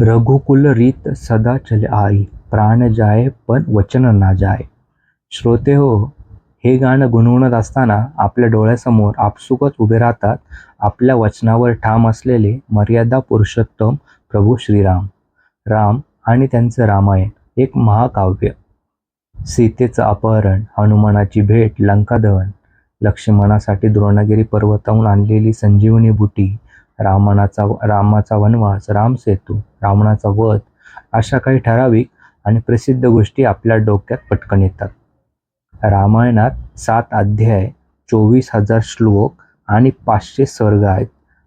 रघुकुल रीत सदा चल आई प्राण जाय पण वचन ना जाय. श्रोते हो हे गाणं गुणगुणत असताना आपल्या डोळ्यासमोर आपसुकच उभे राहतात आपल्या वचनावर ठाम असलेले मर्यादा पुरुषोत्तम प्रभू श्रीराम. राम आणि त्यांचं रामायण एक महाकाव्य. सीतेचं अपहरण हनुमानाची भेट लंकादहन लक्ष्मणासाठी द्रोणगिरी पर्वताहून आणलेली संजीवनी बुटी रामानाचा रामाचा वनवास रामसेतू रावणाचा वध अशा काही ठराविक आणि प्रसिद्ध गोष्टी आपल्या डोक्यात पटकन येतात. रामायणात सात अध्याय चोवीस हजार श्लोक आणि पाचशे स्वर्ग आहेत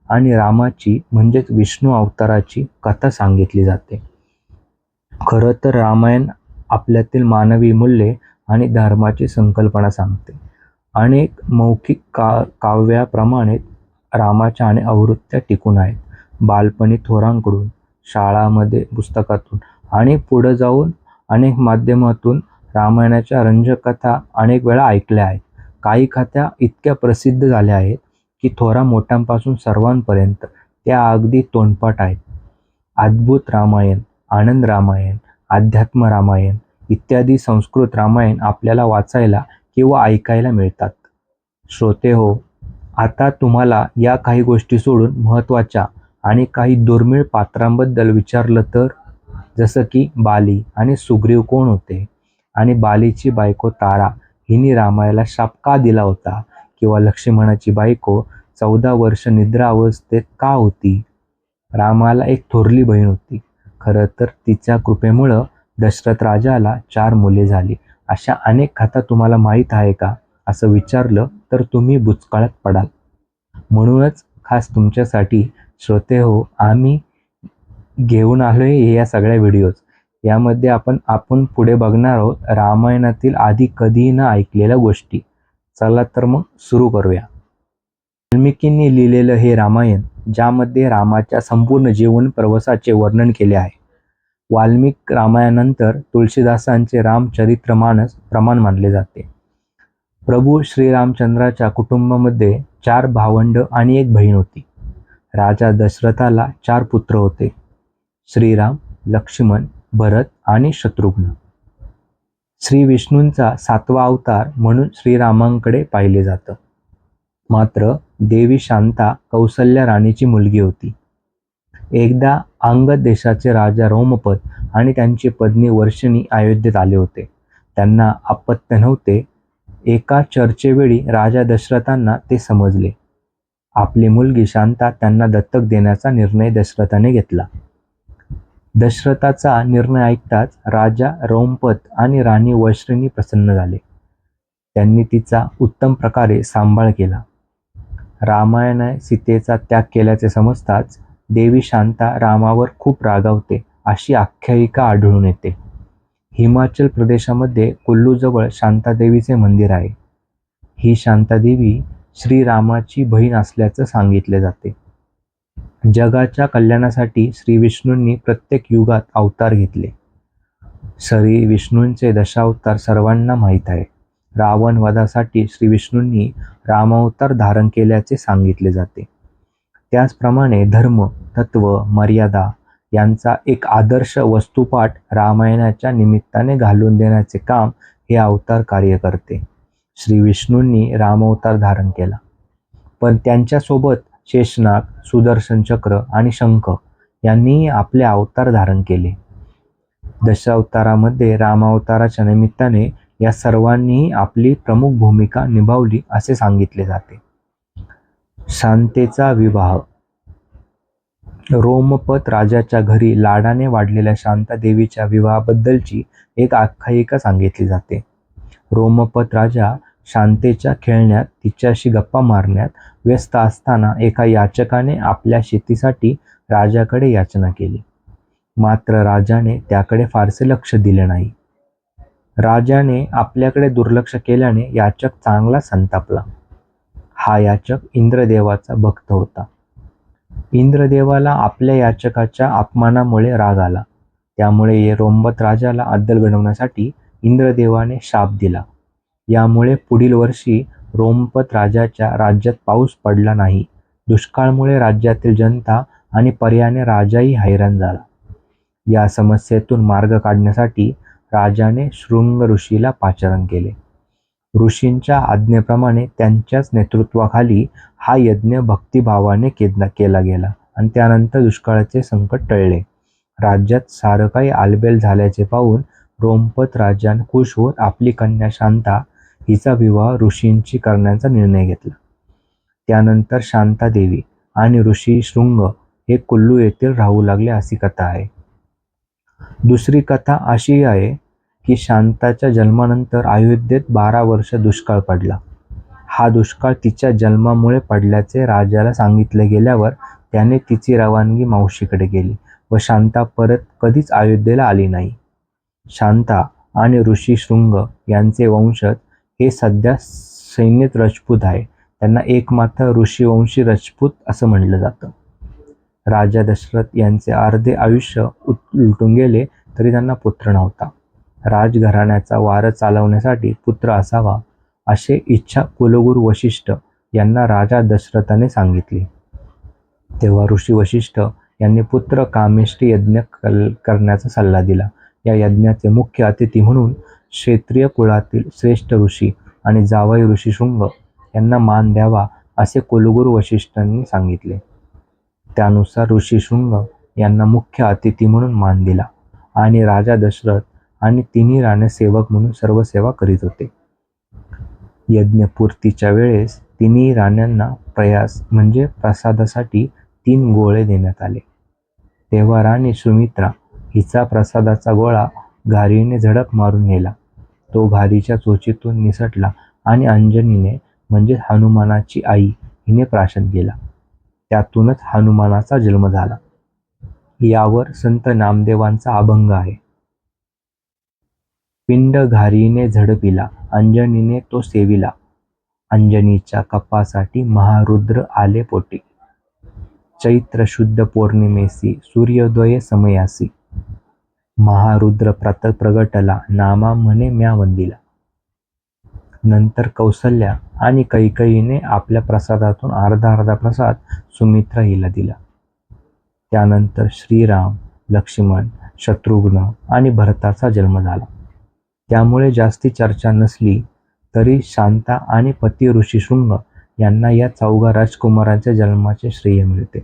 आणि रामाची म्हणजेच विष्णू अवताराची कथा सांगितली जाते. खरं तर रामायण आपल्यातील मानवी मूल्ये आणि धर्माची संकल्पना सांगते. अनेक मौखिक का काव्याप्रमाणे रामाच्या आणि आवृत्त्या टिकून आहेत. बालपणी थोरांकडून शाळामध्ये पुस्तकातून आणि पुढं जाऊन अनेक माध्यमातून रामायणाच्या रंजक कथा अनेक वेळा ऐकल्या आहेत. काही कथा इतक्या प्रसिद्ध झाल्या आहेत की थोरा मोठ्यांपासून सर्वांपर्यंत त्या अगदी तोंडपाठ आहेत. अद्भुत रामायण आनंद रामायण अध्यात्म रामायण इत्यादी संस्कृत रामायण आपल्याला वाचायला किंवा ऐकायला मिळतात. श्रोते हो आता तुम्हाला या काही गोष्टी सोडून महत्त्वाच्या आणि काही दुर्मिळ पात्रांबद्दल विचारलं तर? जसं की बाली आणि सुग्रीव कोण होते? आणि बालीची बायको तारा हिने रामायला शाप का दिला होता? किंवा लक्ष्मणाची बायको चौदा वर्ष निद्रा अवस्थेत का होती? रामाला एक थोरली बहीण होती. खरं तर तिच्या कृपेमुळं दशरथ राजाला चार मुले झाली. अशा अनेक कथा तुम्हाला माहीत आहे का? असं विचारलं तर तुम्ही बुचकाळात पडाल. म्हणूनच खास तुमच्यासाठी श्रोते हो आम्ही घेऊन आलो आहे या सगळ्या व्हिडिओज यामध्ये आपण आपण पुढे बघणार आहोत रामायणातील आधी कधीही न ऐकलेल्या गोष्टी. चला तर मग सुरू करूया. वाल्मिकींनी लिहिलेलं हे रामायण ज्यामध्ये रामाच्या संपूर्ण जीवन प्रवासाचे वर्णन केले आहे. वाल्मिक रामायणानंतर तुळशीदासांचे रामचरित्रमानस प्रमाण मानले जाते. प्रभू श्रीरामचंद्राच्या कुटुंबामध्ये चार भावंड आणि एक बहीण होती. राजा दशरथाला चार पुत्र होते. श्रीराम लक्ष्मण भरत आणि शत्रुघ्न. श्री विष्णूंचा सातवा अवतार म्हणून श्रीरामांकडे पाहिले जातं. मात्र देवी शांता कौसल्या राणीची मुलगी होती. एकदा अंगद देशाचे राजा रोमपद आणि त्यांची पत्नी वर्षिणी अयोध्येत आले होते. त्यांना अपत्य नव्हते एका चर्चेवेळी राजा दशरथांना ते समजले. आपली मुलगी शांता त्यांना दत्तक देण्याचा निर्णय दशरथाने घेतला. दशरथाचा निर्णय ऐकताच राजा रोमपत आणि राणी वैश्रिणी प्रसन्न झाले. त्यांनी तिचा उत्तम प्रकारे सांभाळ केला. रामायणाने सीतेचा त्याग केल्याचे समजताच देवी शांता रामावर खूप रागावते अशी आख्यायिका आढळून येते. हिमाचल प्रदेशामध्ये कुल्लूजवळ शांतादेवीचे मंदिर आहे. ही शांतादेवी श्रीरामाची बहीण असल्याचं सांगितले जाते. जगाच्या कल्याणासाठी श्री विष्णूंनी प्रत्येक युगात अवतार घेतले. श्री विष्णूंचे दशावतार सर्वांना माहीत आहे. रावण वधासाठी श्री विष्णूंनी रामावतार धारण केल्याचे सांगितले जाते. त्याचप्रमाणे धर्म तत्व मर्यादा यांचा एक आदर्श वस्तुपाठ रामायणाच्या निमित्ताने घालून देण्याचे काम हे अवतार कार्य करते श्री विष्णूंनी रामावतार धारण केला. पण त्यांच्यासोबत शेषनाग सुदर्शन चक्र आणि शंख यांनीही आपले अवतार धारण केले. दशावतारामध्ये रामावताराच्या निमित्ताने या सर्वांनीही आपली प्रमुख भूमिका निभावली असे सांगितले जाते. शांतेचा विवाह रोमपत राजाच्या घरी लाडाने वाढलेल्या शांतादेवीच्या विवाहाबद्दलची एक आख्यायिका सांगितली जाते. रोमपत राजा शांतेच्या खेळण्यात तिच्याशी गप्पा मारण्यात व्यस्त असताना एका याचकाने आपल्या शेतीसाठी राजाकडे याचना केली. मात्र राजाने त्याकडे फारसे लक्ष दिले नाही. राजाने आपल्याकडे दुर्लक्ष केल्याने याचक चांगला संतापला. हा याचक इंद्रदेवाचा भक्त होता. इंद्रदेवाला आपल्या याचकाच्या अपमानामुळे राग आला. त्यामुळे रोमबत राजाला अद्दल घडवण्यासाठी इंद्रदेवाने शाप दिला. यामुळे पुढील वर्षी रोमपत राजाच्या राज्यात पाऊस पडला नाही. दुष्काळामुळे राज्यातील जनता आणि पर्यायाने राजाही हैराण झाला. या समस्येतून मार्ग काढण्यासाठी राजाने शृंग ऋषीला पाचारण केले. ऋषींच्या आज्ञेप्रमाणे त्यांच्याच नेतृत्वाखाली हा यज्ञ भक्तिभावाने केला केला गेला आणि त्यानंतर दुष्काळाचे संकट टळले. राज्यात सारं काही आलबेल झाल्याचे पाहून रोमपत राजाने खुश होत आपली कन्या शांता हिचा विवाह ऋषींशी करण्याचा निर्णय घेतला. त्यानंतर शांतादेवी आणि ऋषी शृंग हे कुल्लू येथील राहू लागले अशी कथा आहे. दुसरी कथा अशी आहे की शांताच्या जन्मानंतर अयोध्येत बारा वर्ष दुष्काळ पडला. हा दुष्काळ तिच्या जन्मामुळे पडल्याचे राजाला सांगितले गेल्यावर त्याने तिची रवानगी मावशीकडे केली व शांता परत कधीच अयोध्येला आली नाही. शांता आणि ऋषी शृंग यांचे वंशज हे सध्या सैन्यत रजपूत आहे. त्यांना एकमात्र ऋषीवंशी रजपूत असं म्हटलं जातं. राजा दशरथ यांचे अर्धे आयुष्य उत- उलटून गेले तरी त्यांना पुत्र नव्हता. राजघराण्याचा वार चालवण्यासाठी पुत्र असावा असे इच्छा कुलगुरू वशिष्ठ यांना राजा दशरथाने सांगितली. तेव्हा ऋषी वशिष्ठ यांनी पुत्र कामेष्टी यज्ञ कल करण्याचा सल्ला दिला. या यज्ञाचे मुख्य अतिथी म्हणून क्षेत्रीय कुळातील श्रेष्ठ ऋषी आणि जावई ऋषी शृंग यांना मान द्यावा असे कुलगुरू वशिष्ठांनी सांगितले. त्यानुसार ऋषी शृंग यांना मुख्य अतिथी म्हणून मान दिला आणि राजा दशरथ आणि तिन्ही राणे सेवक म्हणून सर्व सेवा करीत होते. यज्ञपूर्तीच्या वेळेस तिन्ही राण्यांना प्रयास म्हणजे प्रसादासाठी तीन गोळे देण्यात आले. तेव्हा राणी सुमित्रा हिचा प्रसादाचा गोळा घारीने झडप मारून नेला. तो घारीच्या चोचीतून निसटला आणि अंजनीने म्हणजे हनुमानाची आई हिने प्राशन केला. त्यातूनच हनुमानाचा जन्म झाला. यावर संत नामदेवांचा अभंग आहे. पिंड घारीने झडपिला अंजनीने तो सेविला. अंजनीच्या कपासाठी महारुद्र आले पोटी. चैत्र शुद्ध पौर्णिमेसी सूर्योदय समयासी. महारुद्र प्रत प्रगटला नामा म्हणे म्या वंदिला नंतर कौसल्या आणि कैकईने आपल्या प्रसादातून अर्धा अर्धा प्रसाद सुमित्रा हिला दिला. त्यानंतर श्रीराम लक्ष्मण शत्रुघ्न आणि भरताचा जन्म झाला. त्यामुळे जास्ती चर्चा नसली तरी शांता आणि पती ऋषी शृंग यांना या चौघा राजकुमारांच्या जन्माचे श्रेय मिळते.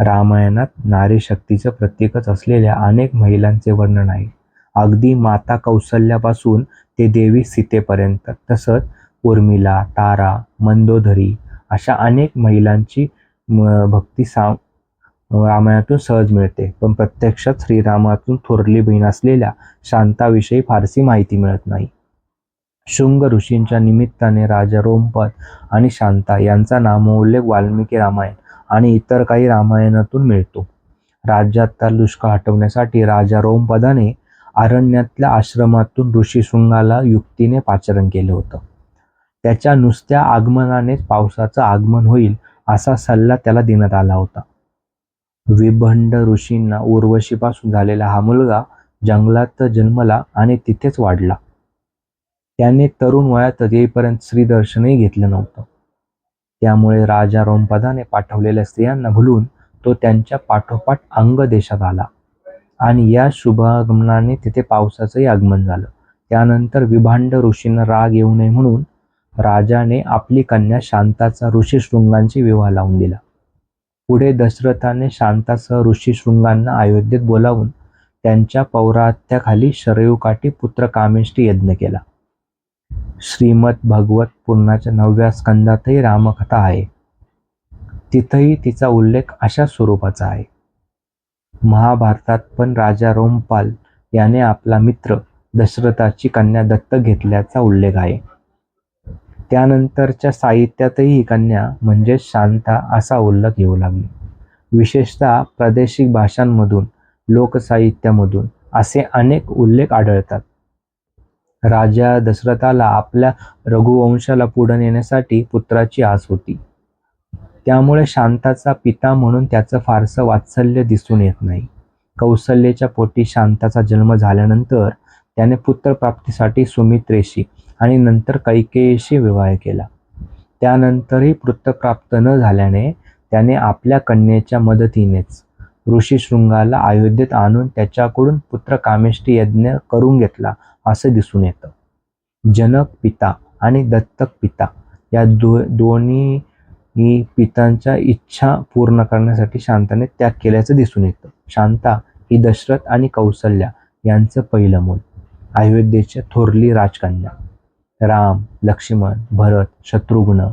रामायणात नारी शक्तीचं प्रतीकच असलेल्या अनेक महिलांचे वर्णन आहे. अगदी माता कौसल्यापासून ते देवी सीतेपर्यंत तसंच उर्मिला तारा मंदोदरी अशा अनेक महिलांची म- भक्ती सा रामायणातून सहज मिळते. पण प्रत्यक्षात श्रीरामातून थोरली बहीण असलेल्या शांताविषयी फारशी माहिती मिळत नाही. शुंग ऋषींच्या निमित्ताने राजा रोमपद आणि शांता यांचा नामोल्लेख वाल्मिकी रामायण आणि इतर काही रामायणातून मिळतो. राज्यातला दुष्काळ हटवण्यासाठी राजा रोमपदाने अरण्यातल्या आश्रमातून ऋषी शृंगाला युक्तीने पाचरण केलं होतं. त्याच्या नुसत्या आगमनानेच पावसाचं आगमन होईल असा सल्ला त्याला देण्यात आला होता. विभंड ऋषींना उर्वशीपासून झालेला हा मुलगा जंगलात जन्मला आणि तिथेच वाढला. त्याने तरुण वयातच येईपर्यंत श्रीदर्शनही घेतलं नव्हतं. त्यामुळे राजा रोमपदाने पाठवलेल्या स्त्रियांना भुलून तो त्यांच्या पाठोपाठ अंग देशात आला. आणि या शुभागमनाने तिथे पावसाचंही आगमन झालं. त्यानंतर विभांड ऋषींना राग येऊ नये म्हणून राजाने आपली कन्या शांताचा ऋषी शृंगांशी विवाह लावून दिला. पुढे दशरथाने शांतासह ऋषी शृंगांना अयोध्येत बोलावून त्यांच्या पौराहत्याखाली शरयूकाठी पुत्र कामेष्टी यज्ञ केला. श्रीमद भगवत पूर्णाच्या नवव्या स्कंदातही रामकथा आहे. तिथंही तिचा उल्लेख अशा स्वरूपाचा आहे. महाभारतात पण राजा रोमपाल याने आपला मित्र दशरथाची कन्या दत्त घेतल्याचा उल्लेख आहे. त्यानंतरच्या साहित्यातही ही कन्या म्हणजे शांता असा उल्लेख येऊ लागली. विशेषतः प्रादेशिक भाषांमधून लोकसाहित्यामधून असे अनेक उल्लेख आढळतात. राजा दशरथाला आपल्या रघुवंशाला पुढे नेण्यासाठी पुत्राची आस होती. त्यामुळे शांताचा पिता म्हणून त्याचं फारसं वात्सल्य दिसून येत नाही. कौसल्याच्या पोटी शांताचा जन्म झाल्यानंतर त्याने पुत्रप्राप्तीसाठी सुमित्रेशी आणि नंतर कैकेयीशी विवाह केला. त्यानंतरही वृत्तप्राप्त न झाल्याने त्याने आपल्या कन्येच्या मदतीनेच ऋषी शृंगाला अयोध्येत आणून त्याच्याकडून पुत्र कामेष्टी यज्ञ करून घेतला असं दिसून येतं. जनक पिता आणि दत्तक पिता या दो दोन्ही पितांच्या इच्छा पूर्ण करण्यासाठी शांताने त्याग केल्याचं दिसून येतं. शांता ही दशरथ आणि कौसल्या यांचं पहिलं मूल अयोध्येच्या थोरली राजकन्या. राम लक्ष्मण भरत शत्रुघ्न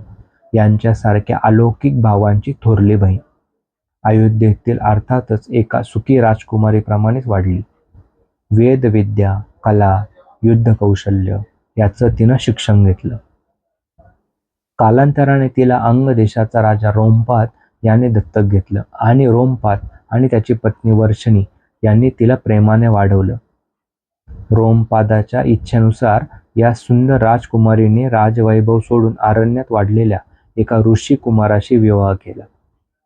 यांच्यासारख्या अलौकिक भावांची थोरली बहीण. अयोध्येतील अर्थातच एका सुखी राजकुमारीप्रमाणेच वाढली. वेदविद्या कला युद्धकौशल्य याचं तिनं शिक्षण घेतलं. कालांतराने तिला अंग देशाचा राजा रोमपात याने दत्तक घेतलं आणि रोमपात आणि त्याची पत्नी वर्षणी यांनी तिला प्रेमाने वाढवलं. रोमपादाच्या इच्छेनुसार या सुंदर राजकुमारीने राजवैभव सोडून अरण्यात वाढलेल्या एका ऋषी कुमाराशी विवाह केला.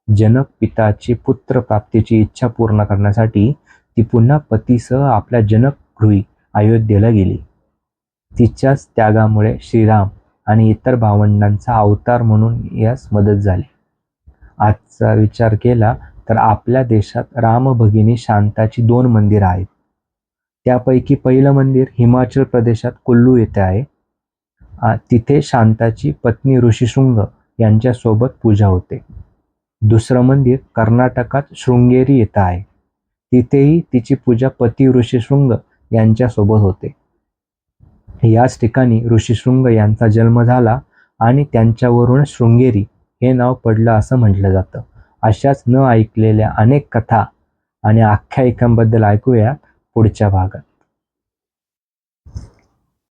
जनक पिताची पुत्र प्राप्तीची इच्छा पूर्ण करण्यासाठी ती पुन्हा पतीसह आपल्या जनक गृही अयोध्येला गेली. तिच्याच त्यागामुळे श्रीराम आणि इतर भावंडांचा अवतार म्हणून यास मदत झाली. आजचा विचार केला तर आपल्या देशात रामभगिनी शांताची दोन मंदिरं आहेत. त्यापैकी पहिलं मंदिर हिमाचल प्रदेशात कुल्लू येथे आहे. तिथे शांताची पत्नी ऋषिशृंग यांच्यासोबत पूजा होते. दुसरं मंदिर कर्नाटकात शृंगेरी येथे आहे. तिथेही तिची पूजा पती ऋषिशृंग यांच्यासोबत होते. याच ठिकाणी ऋषिशृंग यांचा जन्म झाला आणि त्यांच्यावरून शृंगेरी हे नाव पडलं असं म्हटलं जातं. अशाच न ऐकलेल्या अनेक कथा आणि आख्यायिकांबद्दल ऐकूया. पुढच्या भागात